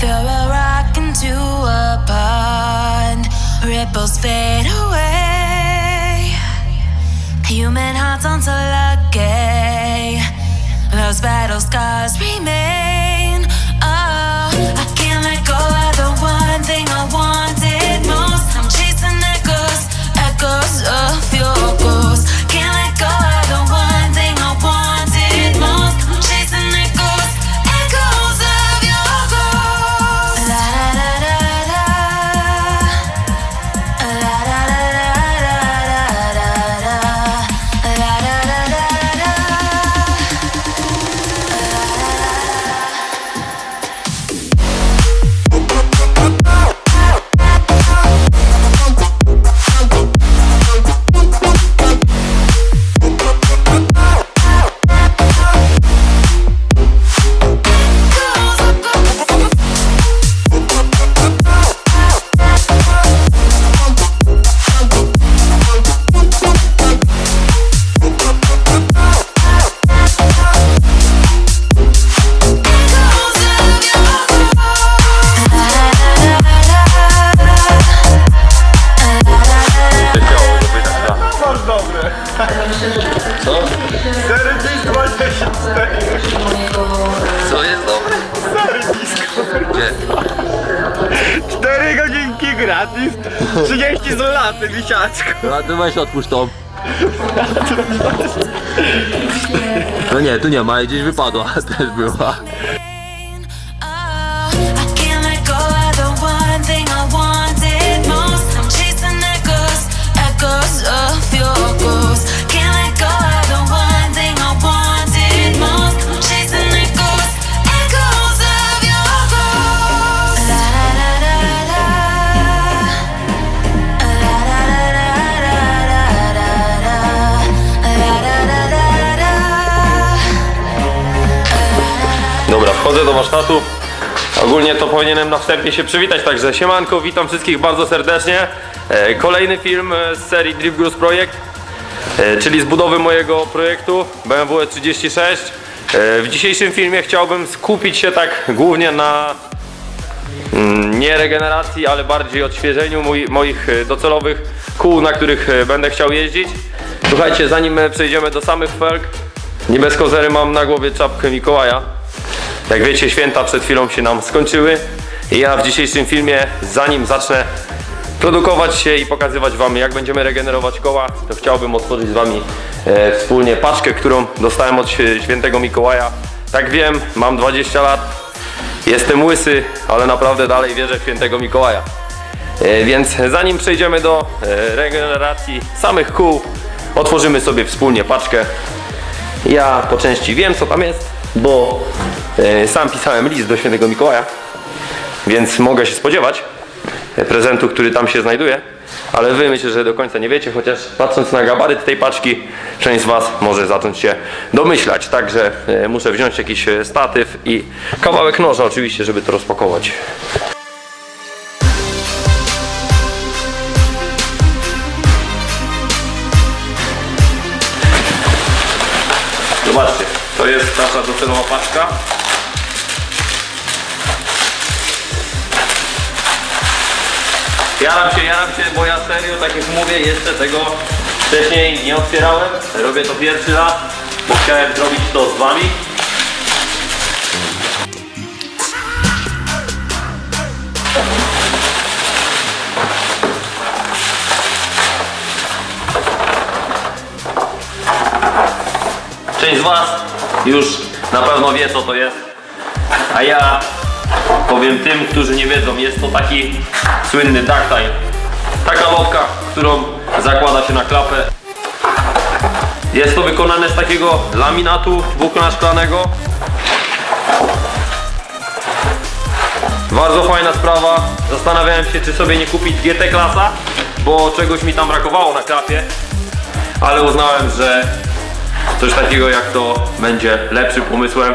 Throw a rock into a pond, ripples fade away. Human hearts aren't so lucky. Those battle scars remain. Co? 424. Co jest dobre? Gdzie? 4 godzinki gratis. 30 zł wisiaczku. A ty weź otwórz tą. No nie, tu nie ma, gdzieś wypadła, też była. Wchodzę do warsztatu. Ogólnie to powinienem na wstępie się przywitać, także siemanko, witam wszystkich bardzo serdecznie. E, Kolejny film z serii Drift Gruz Projekt, e, czyli z budowy mojego projektu BMW E36. E, W dzisiejszym filmie chciałbym skupić się tak głównie na mm, nie regeneracji, ale bardziej odświeżeniu moich docelowych kół, na których będę chciał jeździć. Słuchajcie, zanim przejdziemy do samych felg, nie bez kozery mam na głowie czapkę Mikołaja. Jak wiecie, święta przed chwilą się nam skończyły i ja w dzisiejszym filmie, zanim zacznę produkować się i pokazywać Wam, jak będziemy regenerować koła, to chciałbym otworzyć z Wami e, wspólnie paczkę, którą dostałem od świętego Mikołaja. Tak wiem, mam 20 lat, jestem łysy, ale naprawdę dalej wierzę w świętego Mikołaja. E, Więc zanim przejdziemy do e, regeneracji samych kół, otworzymy sobie wspólnie paczkę. Ja po części wiem co tam jest, bo sam pisałem list do świętego Mikołaja, więc mogę się spodziewać e, prezentu, który tam się znajduje. Ale wy myślę, że do końca nie wiecie, chociaż patrząc na gabaryt tej paczki, część z was może zacząć się domyślać. Także e, muszę wziąć jakiś e, statyw i kawałek noża oczywiście, żeby to rozpakować. Zobaczcie, to jest nasza docelowa paczka. Jaram się, jaram się, bo ja serio, tak jak mówię, jeszcze tego wcześniej nie otwierałem. Robię to pierwszy raz, bo chciałem zrobić to z wami. Część z Was już na pewno wie co to jest, a ja powiem tym, którzy nie wiedzą, jest to taki słynny ducktail. Taka lotka, którą zakłada się na klapę. Jest to wykonane z takiego laminatu włókna szklanego. Bardzo fajna sprawa. Zastanawiałem się, czy sobie nie kupić GT klasa, bo czegoś mi tam brakowało na klapie. Ale uznałem, że coś takiego jak to będzie lepszym pomysłem.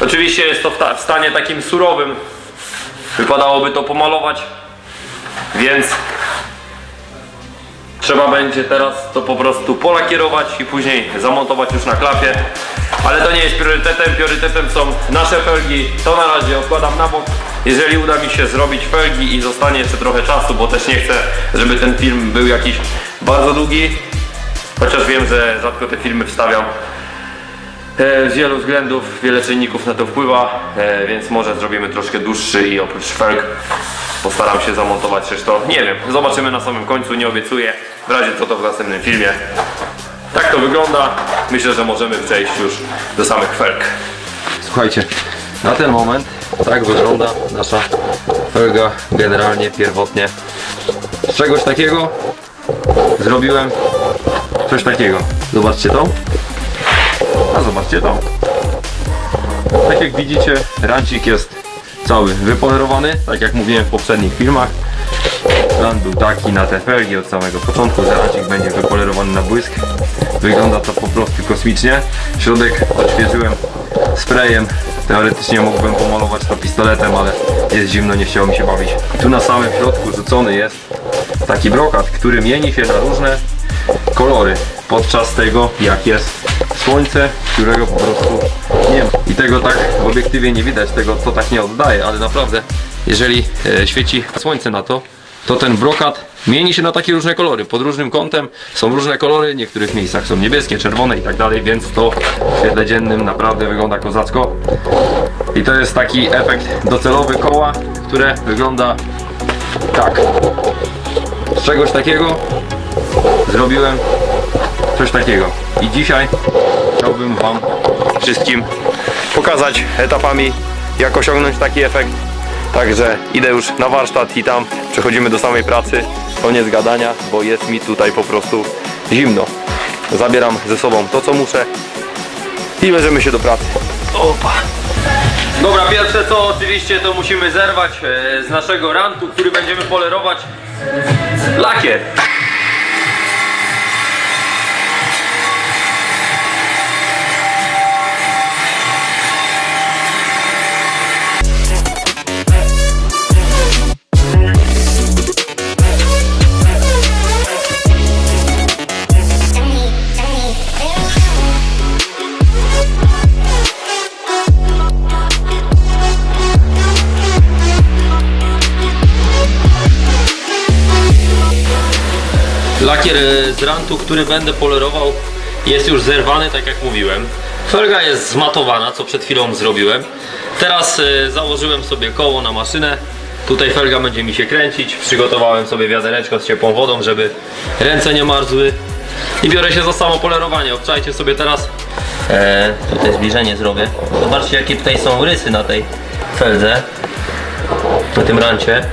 Oczywiście jest to w, ta, w stanie takim surowym. Wypadałoby to pomalować, więc Trzeba będzie teraz to po prostu polakierować i później zamontować już na klapie. Ale to nie jest priorytetem. Priorytetem są nasze felgi. To na razie odkładam na bok. Jeżeli uda mi się zrobić felgi i zostanie jeszcze trochę czasu, bo też nie chcę, żeby ten film był jakiś bardzo długi. Chociaż wiem, że rzadko te filmy wstawiam. E, Z wielu względów, wiele czynników na to wpływa, e, więc może zrobimy troszkę dłuższy i oprócz felg postaram się zamontować też to. Nie wiem, zobaczymy na samym końcu, nie obiecuję. W razie co to w następnym filmie. Tak to wygląda. Myślę, że możemy przejść już do samych felg. Słuchajcie, na ten moment tak wygląda nasza felga generalnie, pierwotnie. Z czegoś takiego zrobiłem coś takiego. Zobaczcie to. Zobaczcie to. Tak jak widzicie, rancik jest cały wypolerowany, tak jak mówiłem w poprzednich filmach. Plan był taki na te felgi od samego początku, że rancik będzie wypolerowany na błysk. Wygląda to po prostu kosmicznie. Środek odświeżyłem sprayem. Teoretycznie mógłbym pomalować to pistoletem, ale jest zimno, nie chciało mi się bawić. Tu na samym środku rzucony jest taki brokat, który mieni się na różne kolory podczas tego, jak jest słońce, którego po prostu nie ma. I tego tak w obiektywie nie widać, tego to tak nie oddaje, ale naprawdę, jeżeli e, świeci słońce na to, to ten brokat mieni się na takie różne kolory. Pod różnym kątem są różne kolory, w niektórych miejscach są niebieskie, czerwone i tak dalej, więc to w świetle dziennym naprawdę wygląda kozacko. I to jest taki efekt docelowy koła, które wygląda tak. Z czegoś takiego zrobiłem coś takiego. I dzisiaj chciałbym Wam Wszystkim pokazać etapami, jak osiągnąć taki efekt. Także idę już na warsztat i tam przechodzimy do samej pracy. Koniec gadania, bo jest mi tutaj po prostu zimno. Zabieram ze sobą to, co muszę i bierzemy się do pracy. Opa. Dobra, pierwsze co oczywiście to musimy zerwać e, z naszego rantu, który będziemy polerować lakier. Lakier e, z rantu, który będę polerował jest już zerwany, tak jak mówiłem. Felga jest zmatowana, co przed chwilą zrobiłem. Teraz e, założyłem sobie koło na maszynę. Tutaj felga będzie mi się kręcić. Przygotowałem sobie wiadereczko z ciepłą wodą, żeby ręce nie marzły. I biorę się za samo polerowanie. Obczajcie sobie teraz. E, tutaj zbliżenie zrobię. Zobaczcie jakie tutaj są rysy na tej feldze. Na tym rancie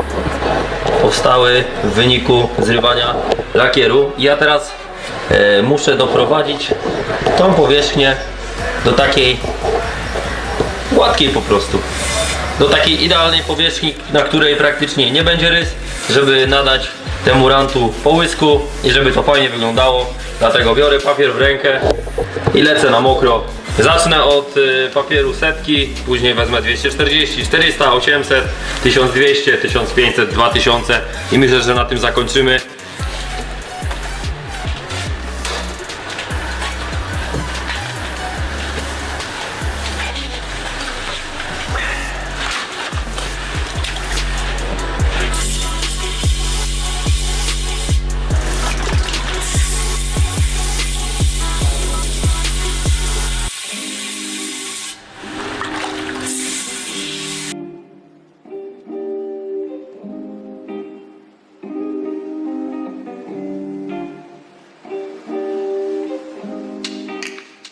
powstały w wyniku zrywania lakieru. I Ja teraz e, muszę doprowadzić tą powierzchnię do takiej gładkiej po prostu. Do takiej idealnej powierzchni, na której praktycznie nie będzie rys, żeby nadać temu rantu połysku i żeby to fajnie wyglądało. Dlatego biorę papier w rękę i lecę na mokro. Zacznę od y, papieru setki, później wezmę 240, 400, 800, 1200, 1500, 2000 i myślę, że na tym zakończymy.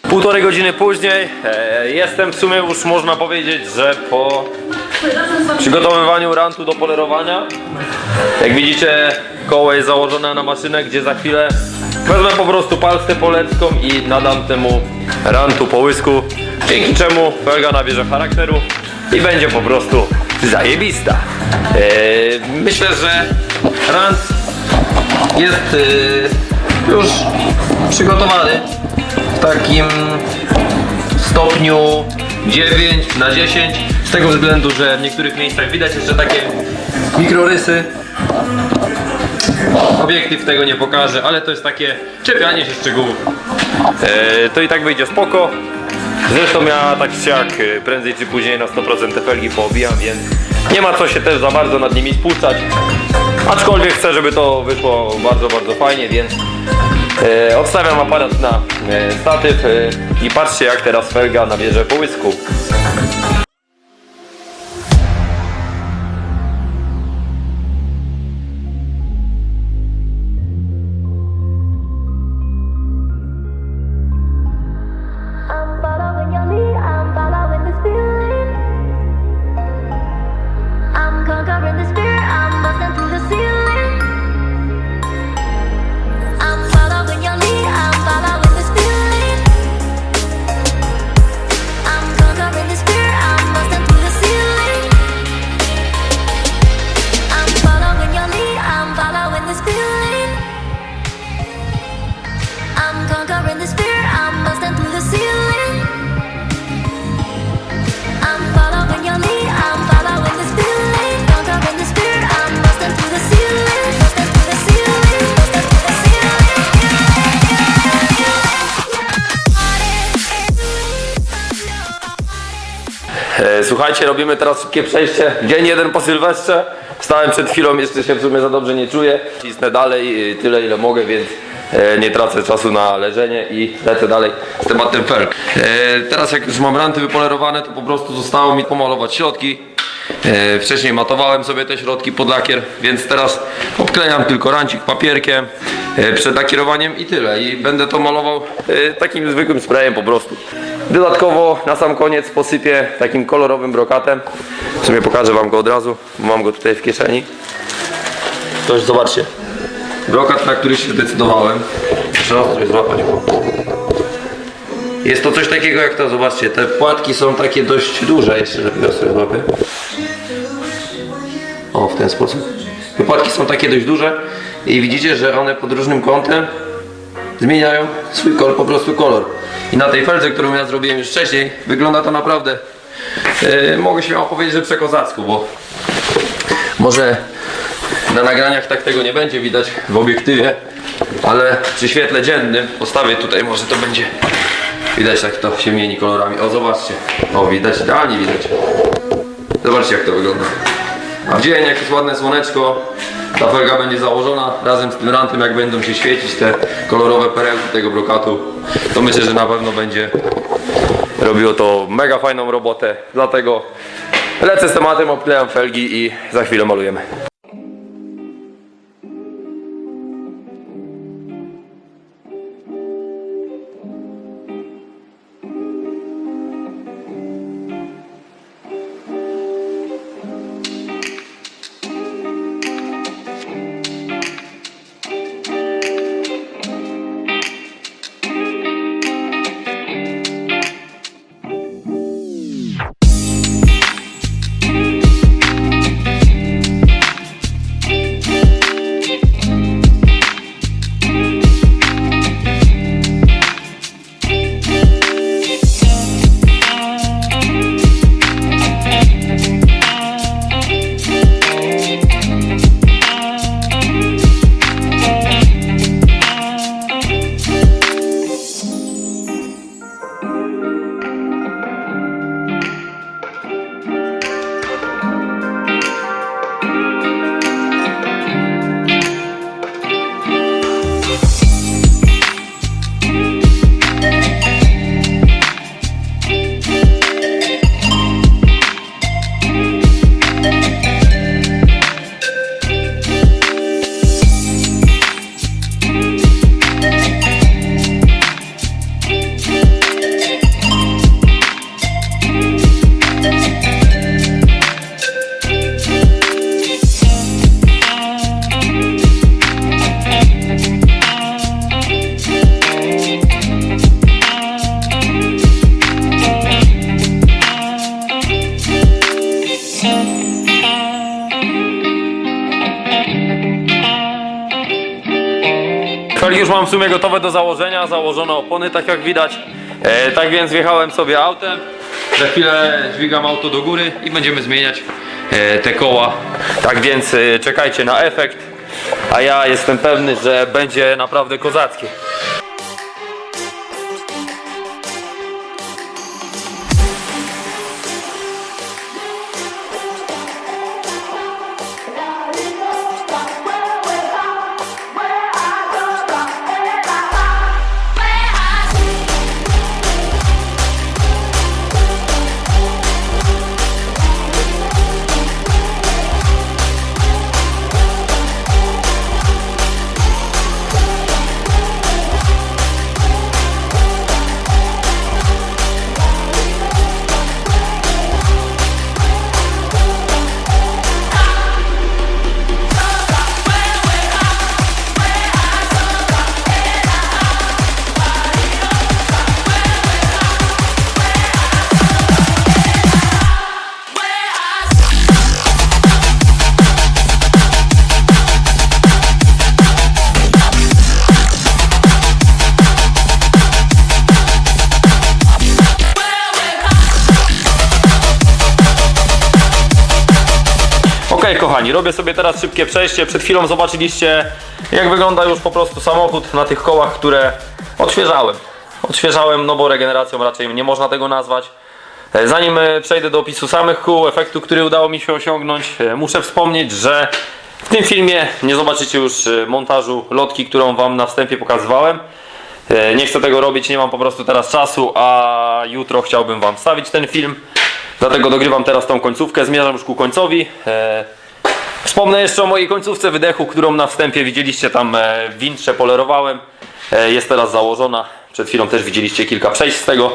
Półtorej godziny później e, jestem w sumie już można powiedzieć, że po przygotowywaniu rantu do polerowania. Jak widzicie koło jest założone na maszynę, gdzie za chwilę wezmę po prostu palstę polecką i nadam temu rantu połysku, dzięki czemu felga nabierze charakteru i będzie po prostu zajebista. E, myślę, że rant jest e, już przygotowany takim stopniu 9 na 10 z tego względu, że w niektórych miejscach widać jeszcze takie mikrorysy Obiektyw tego nie pokaże, ale to jest takie czepianie się szczegółów. E, to i tak wyjdzie spoko. Zresztą ja tak jak e, prędzej czy później na 100% te felgi poobijam, więc nie ma co się też za bardzo nad nimi spuszczać. Aczkolwiek chcę, żeby to wyszło bardzo, bardzo fajnie, więc e, odstawiam aparat na e, statyw e, i patrzcie jak teraz felga nabierze połysku. Robimy teraz szybkie przejście. Dzień jeden po Sylwestrze. Wstałem przed chwilą, jeszcze się w sumie za dobrze nie czuję. Cisnę dalej y, tyle ile mogę, więc e, nie tracę czasu na leżenie i lecę dalej z tematem felg. E, teraz jak już mam ranty wypolerowane, to po prostu zostało mi pomalować środki. E, wcześniej matowałem sobie te środki pod lakier, więc teraz obklejam tylko rancik papierkiem przed lakierowaniem i tyle. I będę to malował E, Takim zwykłym sprayem po prostu. Dodatkowo na sam koniec posypię takim kolorowym brokatem. W sumie pokażę wam go od razu, bo mam go tutaj w kieszeni. To już zobaczcie. brokat, na który się zdecydowałem. Muszę sobie złapać go. Jest to coś takiego jak to, zobaczcie, te płatki są takie dość duże, jeszcze lepiej sobie złapię. O, w ten sposób. Te płatki są takie dość duże i widzicie, że one pod różnym kątem zmieniają swój kolor, po prostu kolor. I na tej feldze, którą ja zrobiłem już wcześniej, wygląda to naprawdę, e, mogę się opowiedzieć, że przekozacku, bo może na nagraniach tak tego nie będzie widać w obiektywie, ale przy świetle dziennym postawię tutaj, może to będzie widać jak to się mieni kolorami. O zobaczcie, o widać, idealnie widać. Zobaczcie jak to wygląda. A w dzień jak jest ładne słoneczko, ta felga będzie założona. Razem z tym rantem jak będą się świecić te kolorowe perełki tego brokatu, to myślę, że na pewno będzie Robiło to mega fajną robotę, dlatego lecę z tematem, obklejam felgi i za chwilę malujemy. Gotowe do założenia, założone opony tak jak widać. E, tak więc wjechałem sobie autem. Za chwilę dźwigam auto do góry i będziemy zmieniać e, te koła. Tak więc e, czekajcie na efekt. a ja jestem pewny, że będzie naprawdę kozackie. Kochani, robię sobie teraz szybkie przejście. Przed chwilą zobaczyliście jak wygląda już po prostu samochód na tych kołach, które odświeżałem. Odświeżałem, no bo regeneracją raczej nie można tego nazwać. E, Zanim e, przejdę do opisu samych kół, efektu, który udało mi się osiągnąć, e, muszę wspomnieć, że w tym filmie nie zobaczycie już montażu lotki, którą Wam na wstępie pokazywałem. Nie chcę tego robić, nie mam po prostu teraz czasu, a jutro chciałbym Wam wstawić ten film. Dlatego dogrywam teraz tą końcówkę, zmierzam już ku końcowi. Wspomnę jeszcze o mojej końcówce wydechu, którą na wstępie widzieliście tam e, wintrze polerowałem. E, Jest teraz założona. Przed chwilą też widzieliście kilka przejść z tego.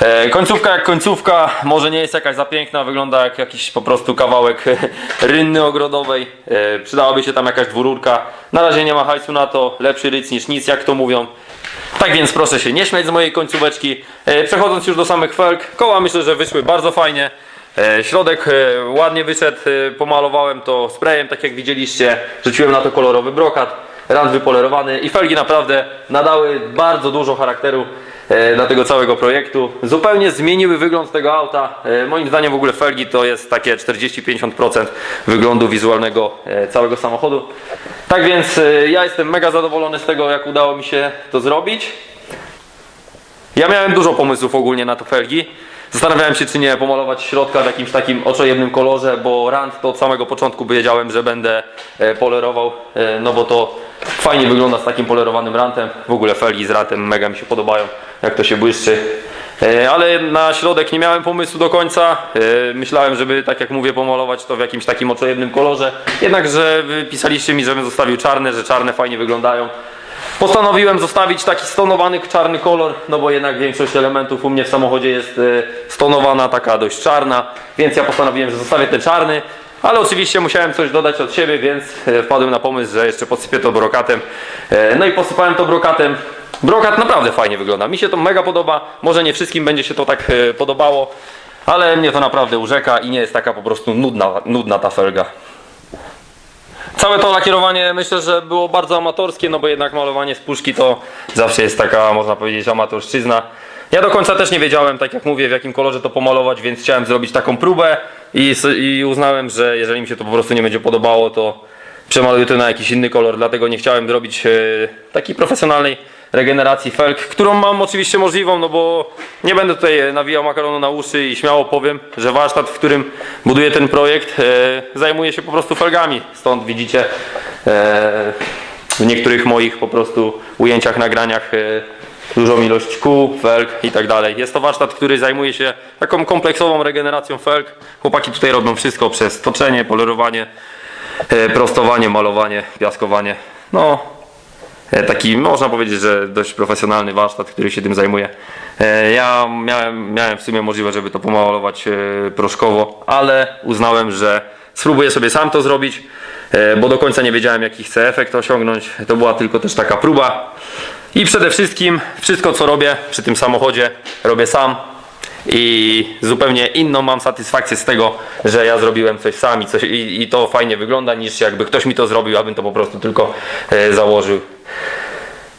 E, Końcówka jak końcówka, może nie jest jakaś za piękna, wygląda jak jakiś po prostu kawałek rynny ogrodowej. Przydałaby się tam jakaś dwururka. Na razie nie ma hajsu na to, lepszy ryc niż nic, jak to mówią. Tak więc proszę się nie śmiać z mojej końcóweczki. Przechodząc już do samych felg, koła myślę, że wyszły bardzo fajnie. E, Środek e, ładnie wyszedł, e, pomalowałem to sprayem, tak jak widzieliście. Rzuciłem na to kolorowy brokat, rand wypolerowany i felgi naprawdę nadały bardzo dużo charakteru dla tego całego projektu. Zupełnie zmieniły wygląd tego auta. Moim zdaniem w ogóle felgi to jest takie 40-50% wyglądu wizualnego całego samochodu. Tak więc ja jestem mega zadowolony z tego jak udało mi się to zrobić. Ja miałem dużo pomysłów ogólnie na to felgi. Zastanawiałem się, czy nie pomalować środka w jakimś takim oczojebnym kolorze, bo rand to od samego początku wiedziałem, że będę e, polerował, e, no bo to fajnie wygląda z takim polerowanym rantem. W ogóle felgi z rantem mega mi się podobają, jak to się błyszczy. E, Ale na środek nie miałem pomysłu do końca. Myślałem, żeby tak jak mówię, pomalować to w jakimś takim oczojebnym kolorze. Jednakże wy pisaliście mi, żebym zostawił czarne, że czarne fajnie wyglądają. Postanowiłem zostawić taki stonowany czarny kolor, no bo jednak większość elementów u mnie w samochodzie jest e, stonowana, taka dość czarna, więc ja postanowiłem, że zostawię ten czarny, ale oczywiście musiałem coś dodać od siebie, więc e, wpadłem na pomysł, że jeszcze podsypię to brokatem. E, No i posypałem to brokatem. Brokat naprawdę fajnie wygląda, mi się to mega podoba, może nie wszystkim będzie się to tak podobało, ale mnie to naprawdę urzeka i nie jest taka po prostu nudna, nudna ta felga. Całe to lakierowanie myślę, że było bardzo amatorskie, no bo jednak malowanie z puszki to zawsze jest taka, można powiedzieć, amatorszczyzna. Ja do końca też nie wiedziałem, tak jak mówię, w jakim kolorze to pomalować, więc chciałem zrobić taką próbę i, i uznałem, że jeżeli mi się to po prostu nie będzie podobało, to przemaluję to na jakiś inny kolor, dlatego nie chciałem zrobić e, takiej profesjonalnej regeneracji felg, którą mam oczywiście możliwą, no bo nie będę tutaj nawijał makaronu na uszy i śmiało powiem, że warsztat, w którym buduję ten projekt, e, zajmuje się po prostu felgami. Stąd widzicie e, w niektórych moich po prostu ujęciach, nagraniach e, dużą ilość kół, felg i tak dalej. Jest to warsztat, który zajmuje się taką kompleksową regeneracją felg. Chłopaki tutaj robią wszystko przez toczenie, polerowanie, prostowanie, malowanie, piaskowanie. No, taki można powiedzieć, że dość profesjonalny warsztat, który się tym zajmuje. E, Ja miałem, miałem w sumie możliwość, żeby to pomalować e, proszkowo, ale uznałem, że spróbuję sobie sam to zrobić, e, bo do końca nie wiedziałem jaki chcę efekt osiągnąć. To była tylko też taka próba. I przede wszystkim wszystko co robię przy tym samochodzie robię sam i zupełnie inną mam satysfakcję z tego, że ja zrobiłem coś sam i, coś, i, i to fajnie wygląda niż jakby ktoś mi to zrobił, abym to po prostu tylko e, założył.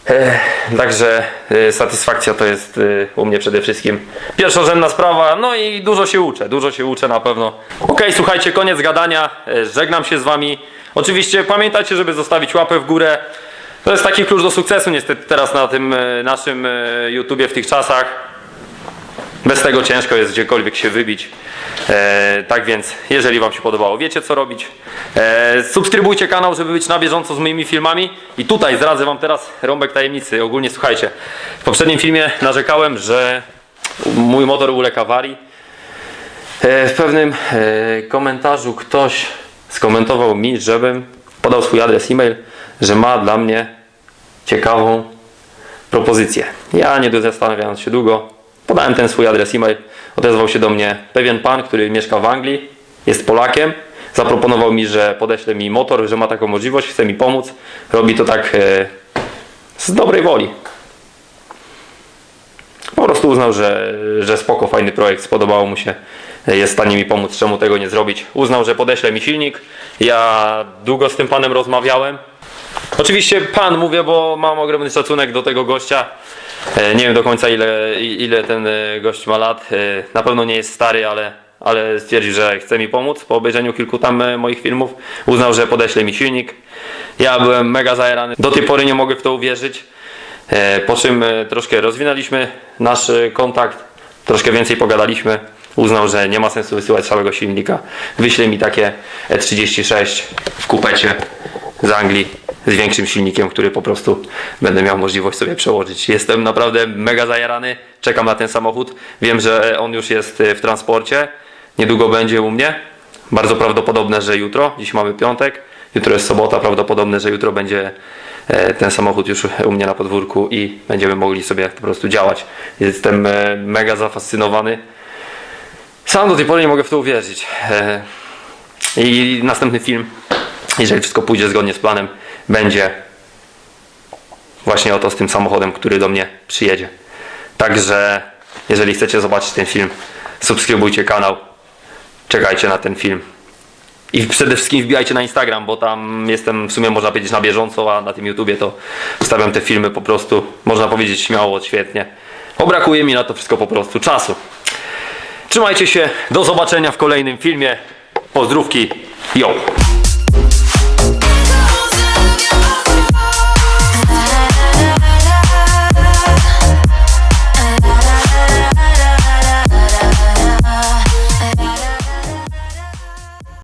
E, Także e, satysfakcja to jest e, u mnie przede wszystkim pierwszorzędna sprawa, no i dużo się uczę, dużo się uczę na pewno. Okej, słuchajcie, koniec gadania, E, żegnam się z wami. Oczywiście pamiętajcie, żeby zostawić łapę w górę. To jest taki klucz do sukcesu niestety teraz na tym e, naszym e, YouTubie w tych czasach. Bez tego ciężko jest gdziekolwiek się wybić. E, tak więc, jeżeli Wam się podobało, wiecie co robić. E, subskrybujcie kanał, żeby być na bieżąco z moimi filmami. I tutaj zdradzę Wam teraz rąbek tajemnicy. Ogólnie słuchajcie, w poprzednim filmie narzekałem, że mój motor uległ awarii. E, w pewnym e, komentarzu ktoś skomentował mi, żebym podał swój adres e-mail, że ma dla mnie ciekawą propozycję. Ja nie zastanawiając się długo, podałem ten swój adres e-mail. Odezwał się do mnie pewien pan, który mieszka w Anglii, jest Polakiem. Zaproponował mi, że podeśle mi motor, że ma taką możliwość, chce mi pomóc. Robi to tak e, z dobrej woli. Po prostu uznał, że, że spoko, fajny projekt, spodobało mu się, jest w stanie mi pomóc, czemu tego nie zrobić. Uznał, że podeśle mi silnik. Ja długo z tym panem rozmawiałem. Oczywiście pan mówię, bo mam ogromny szacunek do tego gościa. E, Nie wiem do końca ile, ile ten e, gość ma lat. E, Na pewno nie jest stary, ale, ale stwierdził, że chce mi pomóc po obejrzeniu kilku tam moich filmów. Uznał, że podeśle mi silnik. Ja byłem mega zajarany. Do tej pory nie mogę w to uwierzyć. Po czym troszkę rozwinęliśmy nasz kontakt, troszkę więcej pogadaliśmy. Uznał, że nie ma sensu wysyłać całego silnika. Wyśle mi takie E36 w kupecie z Anglii z większym silnikiem, który po prostu będę miał możliwość sobie przełożyć. Jestem naprawdę mega zajarany. Czekam na ten samochód. Wiem, że on już jest e, w transporcie. Niedługo będzie u mnie. Bardzo prawdopodobne, że jutro. Dziś mamy piątek. Jutro jest sobota. Prawdopodobne, że jutro będzie e, ten samochód już u mnie na podwórku i będziemy mogli sobie po prostu działać. Jestem e, mega zafascynowany. Sam do tej pory nie mogę w to uwierzyć. I następny film, jeżeli wszystko pójdzie zgodnie z planem, będzie właśnie oto z tym samochodem, który do mnie przyjedzie. Także jeżeli chcecie zobaczyć ten film, subskrybujcie kanał, czekajcie na ten film. I przede wszystkim wbijajcie na Instagram, bo tam jestem w sumie można powiedzieć na bieżąco, a na tym YouTubie to wstawiam te filmy po prostu, można powiedzieć śmiało, świetnie. Bo brakuje mi na to wszystko po prostu czasu. Trzymajcie się, do zobaczenia w kolejnym filmie. Pozdrówki, yo!